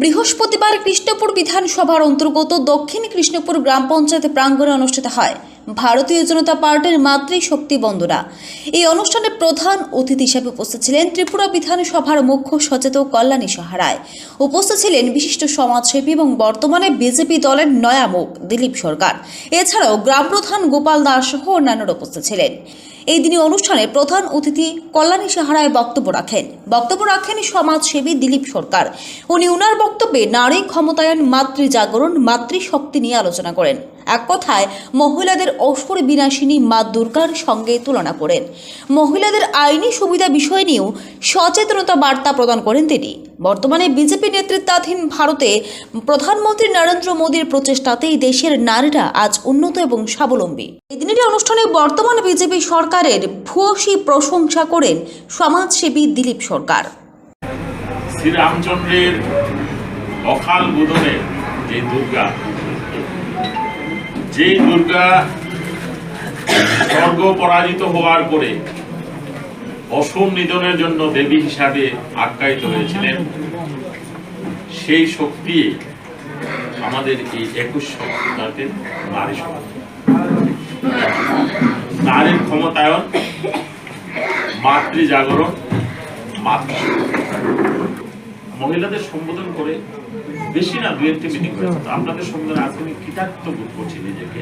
বৃহস্পতিবার কৃষ্ণপুর বিধানসভার অন্তর্গত দক্ষিণ কৃষ্ণপুর গ্রাম পঞ্চায়েত প্রাঙ্গণে অনুষ্ঠিত হয়। ভারতীয় জনতা পার্টির মাতৃশক্তি বন্দনা। এই অনুষ্ঠানে প্রধান অতিথি হিসেবে উপস্থিত ছিলেন ত্রিপুরা বিধানসভার মুখ্য সচেতক কল্যাণী সাহারায়। উপস্থিত ছিলেন বিশিষ্ট সমাজসেবী এবং বর্তমানে বিজেপি দলের নয়া মুখ দিলীপ সরকার। এছাড়াও গ্রাম প্রধান গোপাল দাস সহ অন্যান্যরা উপস্থিত ছিলেন। এই দিনই অনুষ্ঠানে প্রধান অতিথি কল্যাণী সাহারায় বক্তব্য রাখেন। বক্তব্য রাখেন সমাজসেবী দিলীপ সরকার। উনি উনার বক্তব্যে নারী ক্ষমতায়ন মাতৃ জাগরণ মাতৃশক্তি নিয়ে আলোচনা করেন। এক কথায়, মহিলাদের অসুর বিনাশিনী মা দুর্গার সঙ্গে তুলনা করেন। মহিলাদের আইনি সুবিধা বিষয় নিয়েও সচেতনতা বার্তা প্রদান করেন তিনি। বর্তমানে বিজেপি নেতৃত্বাধীন ভারতে প্রধানমন্ত্রী নরেন্দ্র মোদীর প্রচেষ্টাতেই দেশের নারীরা আজ উন্নত এবং স্বাবলম্বী। এদিনেরই অনুষ্ঠানে বর্তমান বিজেপি সরকারের ভূয়সী প্রশংসা করেন সমাজসেবী দিলীপ সরকার। শ্রীরামচন্দ্রের অকাল বোধনে যে দুর্গা যে দুর্গা স্বর্গ পরাজিত হওয়ার পরে অসম নিধনের জন্য দেবী হিসাবে আখ্যায়িত হয়েছিলেন, সেই শক্তি আমাদের এই একুশ শক্তিতে নারী নারীর ক্ষমতায়ন মাতৃ জাগরণ মাতৃ মহিলাদের সম্বোধন করে বেশি না দু একটি মিটিং হয়েছে তো আপনাদের সম্বোধন আজকে আমি কৃতার্থ বোধ করছি নিজেকে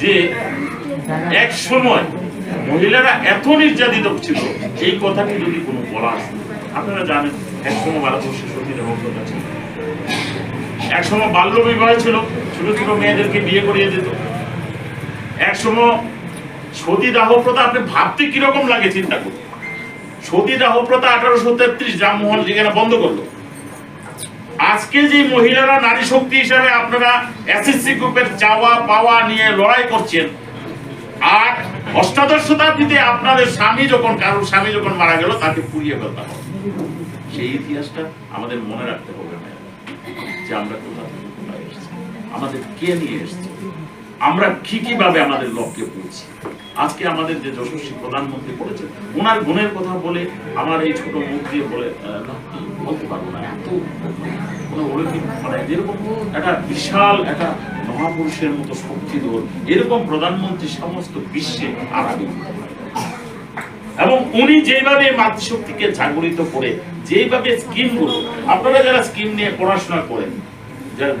যে এক সময় মহিলারা এত নির্যাতিত ছিল, এই কথাটি যদি কোনো বলা আসতো আপনারা জানেন, এক সময় ভারতবর্ষে সতী দেবতা ছিল। এক সময় বাল্য বিবাহ ছিল, ছোট ছোট মেয়েদেরকে বিয়ে করিয়ে দিত। এক সময় সতীদাহ প্রথা, আপনি ভাবতে কীরকম লাগে চিন্তা করুন। সতীদাহ প্রথা আঠারোশো তেত্রিশ রামমোহন যেখানে বন্ধ করল। আজকে যে মহিলারা নারী শক্তি হিসাবে আপনারা এসএসসি গ্রুপের চাওয়া পাওয়া নিয়ে লড়াই করছেন, আর অষ্টাদশ শতাব্দীতে আপনাদের স্বামী যখন, কারোর স্বামী যখন মারা গেল, তাকে পুড়িয়ে ফেলতে হবে সেই ইতিহাসটা আমাদের মনে রাখতে হবে না যে আমরা কোথা থেকে আমাদের কে নিয়ে এসেছে, আমরা কি কীভাবে আমাদের লক্ষ্যে পৌঁছি। আজকে আমাদের যে যশস্বী প্রধানমন্ত্রী করেছেন ওনার গুণের কথা বলে আমার এই ছোট মুখ দিয়ে বলে বলতে পারব না। এত মানে যেরকম একটা বিশাল একটা মহাপুরুষের মতো শক্তিধর এরকম প্রধানমন্ত্রী সমস্ত বিশ্বে এবং উনি যেভাবে মাতৃশক্তিকে জাগরিত করে, যেভাবে স্কিমগুলো আপনারা যারা স্কিম নিয়ে পড়াশোনা করেন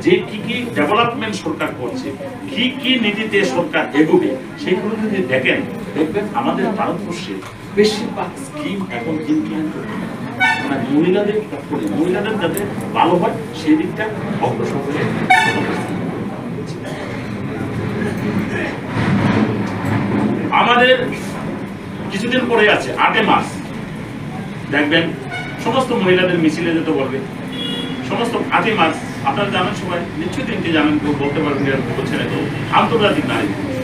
যে কি কি ডেভেলপমেন্ট সরকার করছে, কি কি নীতিতে সরকার এগোবে সেইগুলো যদি দেখেন, দেখবেন আমাদের ভারতবর্ষে বেশিরভাগ স্কিম এখন ইমপ্লিমেন্ট মানে মহিলাদের মহিলাদের যাতে ভালো হয়, সেই দিকটা অগ্রসর আমাদের কিছুদিন পরে আছে, আটে মাস দেখবেন, সমস্ত মহিলাদের মিছিলে যেতে বলবে। সমস্ত আটই মাস আপনারা জানেন সবাই, নিশ্চয়ই দিনটি জানেন, কেউ বলতে পারবেন কেউ আন্তর্জাতিক নারী দিবস।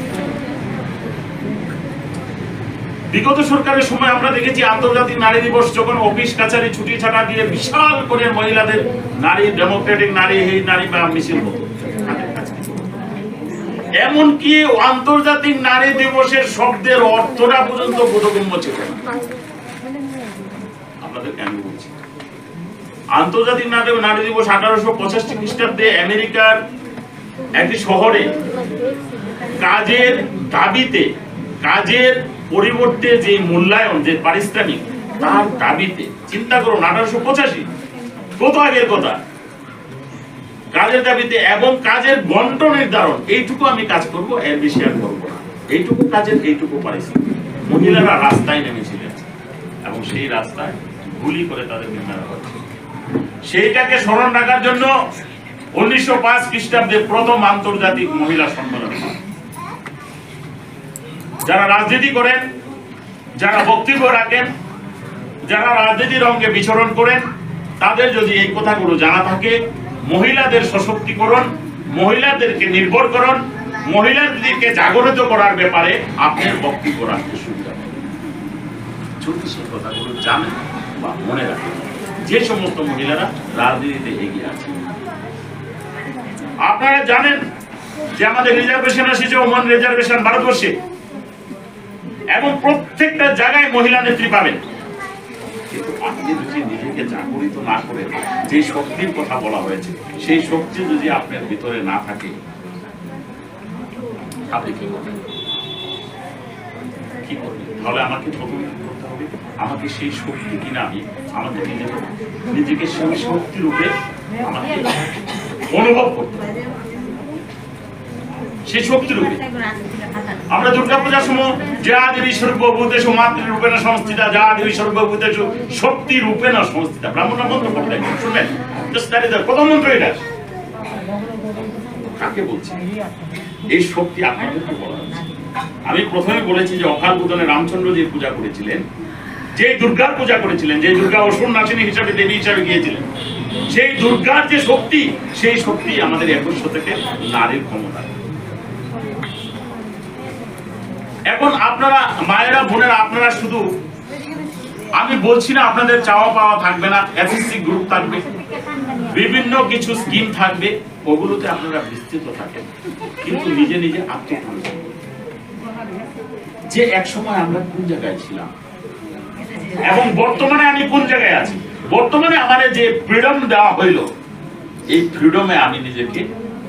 বিগত সরকারের সময় আমরা দেখেছি আন্তর্জাতিক নারী দিবস যখন অফিস, কাছারি, ছুটি, ছাটা দিয়ে বিশাল করে মহিলাদের নারী, ডেমোক্রেটিক নারী, এই নারী বা মিছিল হতো। এমনকি আন্তর্জাতিক নারী দিবসের শব্দের অর্থটা পর্যন্ত বোধগম্য ছিল আন্তর্জাতিক নারী দিবস আঠারোশো পঁচাশি খ্রিস্টাব্দে আমেরিকার একটি শহরে কাজের দাবিতে, কাজের পরিবর্তে যে মূল্যায়ন, যে পারিশ্রমিক, তার দাবিতে চিন্তা করুন আঠারোশো পঁচাশি। কত আগের কথা? কাজের দাবিতে এবং কাজের বন্ট নির্ধারণ, এইটুকু আমি কাজ করব, এর বেশি আর করব না। এইটুকু কাজের, এইটুকু পারিশ্রমিক। মহিলারা রাস্তায় নেমেছিলেন এবং সেই রাস্তায় গুলি করে তাদেরকে মারা হচ্ছে সেইটাকে স্মরণ রাখার জন্য উনিশশো পাঁচ খ্রিস্টাব্দে প্রথম আন্তর্জাতিক মহিলা সম্মেলন হয়। যারা রাজনীতি করেন, যারা বক্তব্য রাখেন, যারা রাজনীতির অঙ্গে বিচরণ করেন, তাদের যদি এই কথাগুলো জানা থাকে, মহিলাদের সশক্তিকরণ, মহিলাদেরকে নির্ভরকরণ, মহিলাদেরকে জাগরিত করার ব্যাপারে আপনার বক্তব্য রাখতে সুবিধা যদি সেই কথাগুলো জানেন বা মনে রাখেন। যে সমস্ত মহিলারা রাজনীতিতে এগিয়ে আছে আপনারা জানেন যে আমাদের রিজার্ভেশন এসেছে ওমান রিজার্ভেশন ভারতবর্ষে। এবং প্রত্যেকটা জায়গায় মহিলা নেত্রী পাবেন। কিন্তু আপনি যদি নিজেকে জাগরিত না করে যে শক্তির কথা বলা হয়েছে, সেই শক্তি যদি আপনার ভিতরে না থাকে, আপনি কি করবেন? কি করবেন? তাহলে আমাকে হবে। আমাকে সেই শক্তি কিনা আমি, আমাকে নিজেকে সেই শক্তি রূপে আমাকে অনুভব করতে হবে। সেই শক্তি রূপে। আমরা দুর্গা পূজার সময় যা দেবী সর্বভূতেষ মাতৃরূপেণ সংস্থিতা, যা দেবী সর্বভূতেষ শক্তি রূপেণ সংস্থিতা। ব্রাহ্মণ মন্ত্র একদম শুনবেন? প্রথম এটা। কাকে বলছি? এই শক্তি আপনাদেরকে বলা আমি প্রথমে বলেছি যে অকাল বোধনে রামচন্দ্র যে পূজা করেছিলেন, যে দুর্গার পূজা করেছিলেন, যে দুর্গা অসুর নাচিনী হিসাবে, দেবী হিসাবে গিয়েছিলেন, সেই দুর্গার যে শক্তি, সেই শক্তি আমাদের একুশ থেকে নারীর ক্ষমতা। এখন আপনারা, মায়েরা, বোনেরা, আপনারা শুধু, আমি বলছি না আপনাদের চাওয়া পাওয়া থাকবে না, এসএসসি গ্রুপ থাকবে, বিভিন্ন কিছু স্কিম থাকবে, ওগুলোতে আপনারা বিস্তৃত থাকেন, কিন্তু নিজে নিজে আত্মপরিচয় করুন। যে এক সময় আমরা কোন জায়গায় ছিলাম এবং বর্তমানে আমি কোন জায়গায় আছি বর্তমানে আমার যে ফ্রিডম দেওয়া হইল, এই ফ্রিডমে আমি নিজেকে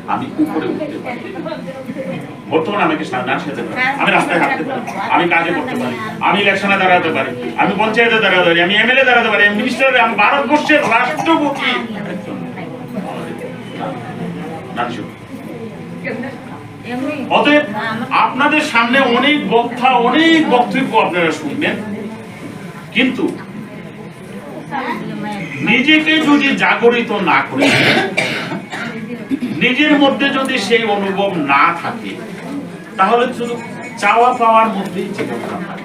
আমি উপরে উঠতে পারি। বর্তমানে আমাকে সা- না সেতে পারি আমি রাস্তায় হাঁটতে পারি। আমি কাজে করতে পারি। আমি ইলেকশনে দাঁড়াতে পারি। আমি পঞ্চায়েতে দাঁড়াতে পারি। আমি এমএলএ দাঁড়াতে পারি। আমি মিনিস্টার আমি ভারতবর্ষের রাষ্ট্রপতি। অতএব আপনাদের সামনে অনেক বক্তা, অনেক বক্তব্য আপনারা শুনবেন। কিন্তু নিজেকে যদি জাগরিত না করে নিজের মধ্যে যদি সেই অনুভব না থাকে তাহলে শুধু চাওয়া পাওয়ার মধ্যেই জীবনটা